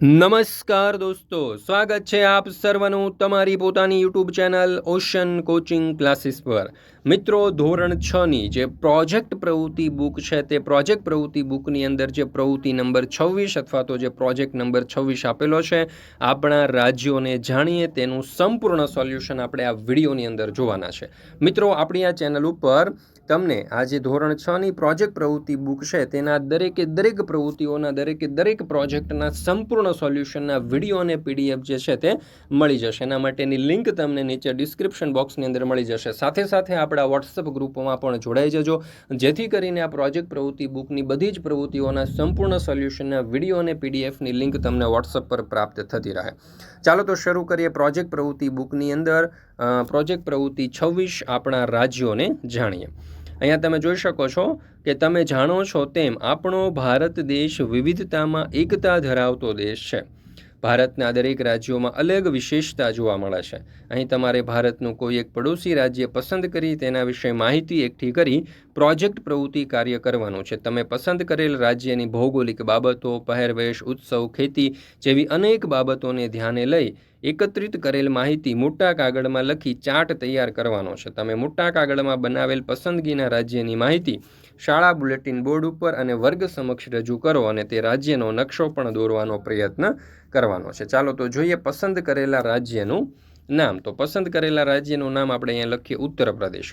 નમસ્કાર દોસ્તો, સ્વાગત છે આપ સર્વનું તમારી પોતાની YouTube channel Ocean coaching classes પર. મિત્રો, ધોરણ છની જે પ્રોજેક્ટ પ્રવૃત્તિ બુક છે તે પ્રોજેક્ટ પ્રવૃત્તિ બુકની અંદર જે પ્રવૃત્તિ નંબર છવ્વીસ અથવા તો જે પ્રોજેક્ટ નંબર છવ્વીસ આપેલો છે, આપણા રાજ્યોને જાણીએ તેનું સંપૂર્ણ સોલ્યુશન આપણે આ વિડીયોની અંદર જોવાના છે. મિત્રો, આપણી આ ચેનલ ઉપર તમને આ જે ધોરણ છની પ્રોજેક્ટ પ્રવૃત્તિ બુક છે, તેના દરેકે દરેક પ્રવૃત્તિઓના દરેકે દરેક પ્રોજેક્ટના સંપૂર્ણ સોલ્યુશનના વીડિયો અને પીડીએફ જે છે તે મળી જશે. એના માટેની લિંક તમને નીચે ડિસ્ક્રિપ્શન બોક્સની અંદર મળી જશે. સાથે સાથે આપણા વોટ્સઅપ ગ્રુપમાં પણ જોડાઈ જજો. જેથી કરીને આ પ્રોજેક્ટ પ્રવૃત્તિ બુકની બધી જ પ્રવૃત્તિઓના સંપૂર્ણ સોલ્યુશનના વીડિયો અને પીડીએફની લિંક તમને વોટ્સઅપ પર પ્રાપ્ત થતી રહે. ચાલો તો શરૂ કરીએ પ્રોજેક્ટ પ્રવૃત્તિ બુકની અંદર. પ્રોજેક્ટ પ્રવૃત્તિ છવ્વીસ આપણા રાજ્યોને જાણીએ. અહીંયા તમે જોઈ શકો છો કે તમે જાણો છો તેમ આપણો ભારત દેશ વિવિધતામાં એકતા ધરાવતો દેશ છે. ભારતના દરેક રાજ્યોમાં અલગ વિશેષતા જોવા મળે છે. અહીં તમારે ભારતનું કોઈ એક પડોશી રાજ્ય પસંદ કરી તેના વિશે માહિતી એકઠી કરી પ્રોજેક્ટ પ્રવૃત્તિ કાર્ય કરવાનું છે. તમે પસંદ કરેલ રાજ્યની ભૌગોલિક બાબતો, પહેરવેશ, ઉત્સવ, ખેતી જેવી અનેક બાબતોને ધ્યાને લઈ એકત્રિત કરેલ માહિતી મોટા કાગળમાં લખી ચાર્ટ તૈયાર કરવાનો છે. તમે મોટા કાગળમાં બનાવેલ પસંદગીના રાજ્યની માહિતી શાળા બુલેટિન બોર્ડ ઉપર અને વર્ગ સમક્ષ રજૂ કરો અને તે રાજ્યનો નકશો પણ દોરવાનો પ્રયત્ન કરવાનો છે. ચાલો તો જોઈએ પસંદ કરેલા રાજ્યનું નામ. તો પસંદ કરેલા રાજ્યનું નામ આપણે અહીંયા લખીએ ઉત્તર પ્રદેશ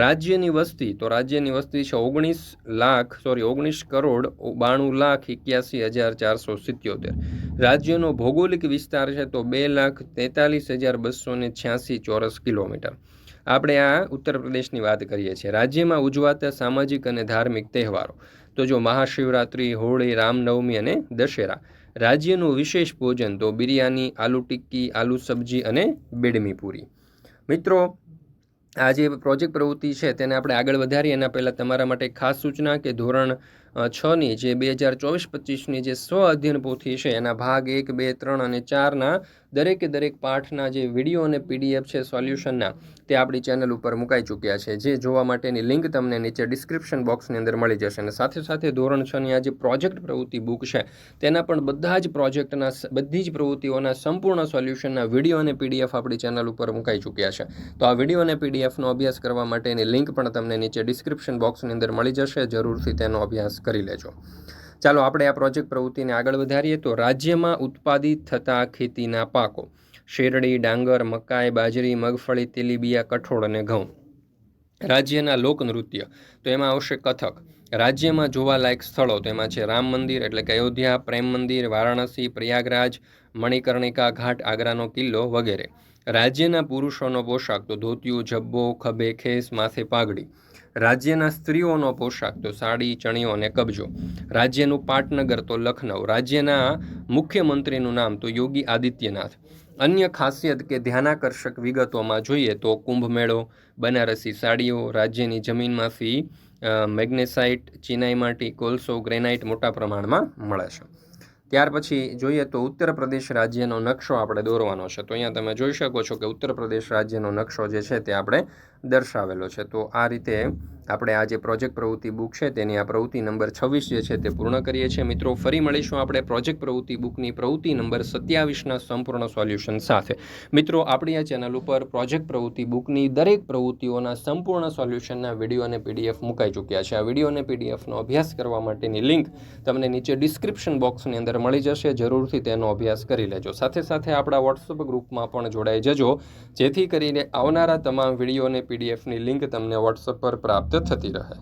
રાજ્યની વસ્તી, તો રાજ્યની વસ્તી છે ઓગણીસ લાખ સોરી ઓગણીસ કરોડ બાણું લાખ એક્યાસી હજાર ચારસો સિત્યોતેર. રાજ્યનો ભૌગોલિક વિસ્તાર છે તો બે લાખ તેતાલીસ હજાર બસો ને છ્યાસી ચોરસ કિલોમીટર. આપણે આ ઉત્તર પ્રદેશની વાત કરીએ છીએ. રાજ્યમાં ઉજવાતા સામાજિક અને ધાર્મિક તહેવારો. તો જો મહાશિવરાત્રિ, હોળી, રામનવમી અને દશેરા. રાજ્યનું વિશેષ ભોજન તો બિરયાની, આલુ ટિક્કી, આલુ સબ્જી અને બેડમી પૂરી. મિત્રો, આ જે પ્રોજેક્ટ પ્રવૃત્તિ છે તેને આપણે આગળ વધારીએ એના પહેલાં તમારા માટે ખાસ સૂચના કે ધોરણ છની જે બે હજાર ચોવીસ પચીસની જે સ્વ અધ્યયન પોથી છે, એના ભાગ એક, બે, ત્રણ અને ચારના દરેકે દરેક પાઠના જે વીડિયો અને પીડીએફ છે, સોલ્યુશનના તે આપણી ચેનલ ઉપર મુકાઈ ચૂક્યા છે. જે જોવા માટેની લિંક તમને નીચે ડિસ્ક્રિપ્શન બોક્સની અંદર મળી જશે અને સાથે સાથે ધોરણ છની આ જે પ્રોજેક્ટ પ્રવૃત્તિ બુક છે, તેના પણ બધા જ પ્રોજેક્ટના બધી જ પ્રવૃત્તિઓના સંપૂર્ણ સોલ્યુશનના વીડિયો અને પીડીએફ આપણી ચેનલ ઉપર મુકાઈ ચૂક્યા છે. તો આ વીડિયો અને પીડીએફનો અભ્યાસ કરવા માટેની લિંક પણ તમને નીચે ડિસ્ક્રિપ્શન બોક્સની અંદર મળી જશે. જરૂરથી તેનો અભ્યાસ કરી લેજો. ચાલો આપણે આ પ્રોજેક્ટ પ્રવૃત્તિને આગળ વધારીએ તો રાજ્યમાં ઉત્પાદિત થતા ખેતીના પાકો. શેરડી, ડાંગર, મકાઈ, બાજરી, મગફળી, તેલીબિયા, કઠોળ અને ઘઉં. રાજ્યના લોકનૃત્ય. તો એમાં આવશે કથક. રાજ્યમાં જોવાલાયક સ્થળો. તો એમાં છે રામ મંદિર એટલે કે અયોધ્યા, પ્રેમ મંદિર, વારાણસી, પ્રયાગરાજ, મણિકર્ણિકા ઘાટ, આગ્રાનો કિલ્લો વગેરે. રાજ્યના પુરુષોનો પોશાક તો ધોતિયું, જબ્બો, ખભે, ખેસ, માથે પાઘડી. રાજ્યના સ્ત્રીઓનો પોશાક તો સાડી, ચણિયો અને કબજો. રાજ્યનું પાટનગર તો લખનઉ. રાજ્યના મુખ્યમંત્રીનું નામ તો યોગી આદિત્યનાથ. અન્ય ખાસિયત કે ધ્યાનાકર્ષક વિગતોમાં જોઈએ તો કુંભ મેળો બનારસી સાડીઓ, રાજ્યની જમીનમાંથી મેગ્નેસાઇટ, ચિનાઈ માટી, કોલસો, ગ્રેનાઇટ મોટા પ્રમાણમાં મળે છે. ત્યાર પછી જોઈએ તો ઉત્તર પ્રદેશ રાજ્યનો નકશો આપણે દોરવાનો છે. તો અહીંયા તમે જોઈ શકો છો કે ઉત્તર પ્રદેશ રાજ્યનો નકશો જે છે તે આપણે દર્શાવેલો છે. તો આ રીતે આપણે આ જે પ્રોજેક્ટ પ્રવૃત્તિ બુક છે, તેની આ પ્રવૃત્તિ નંબર છવ્વીસ જે છે, તે પૂર્ણ કરીએ છીએ. મિત્રો, ફરી મળીશું આપણે પ્રોજેક્ટ પ્રવૃત્તિ બુકની પ્રવૃત્તિ નંબર સત્યાવીસના સંપૂર્ણ સોલ્યુશન સાથે. મિત્રો, આપણી આ ચેનલ ઉપર પ્રોજેક્ટ પ્રવૃત્તિ બુકની દરેક પ્રવૃત્તિઓના સંપૂર્ણ સોલ્યુશનના વીડિયો અને પીડીએફ મુકાઈ ચૂક્યા છે. આ વીડિયો અને પીડીએફનો અભ્યાસ કરવા માટેની લિંક તમને નીચે ડિસ્ક્રિપ્શન બોક્સની અંદર મળી જશે. જરૂરથી તેનો અભ્યાસ કરી લેજો. સાથે સાથે આપણા વોટ્સઅપ ગ્રુપમાં પણ જોડાઈ જજો. જેથી કરીને આવનારા તમામ વીડિયો અને પીડીએફની લિંક તમને વોટ્સઅપ પર પ્રાપ્ત થતી રહે.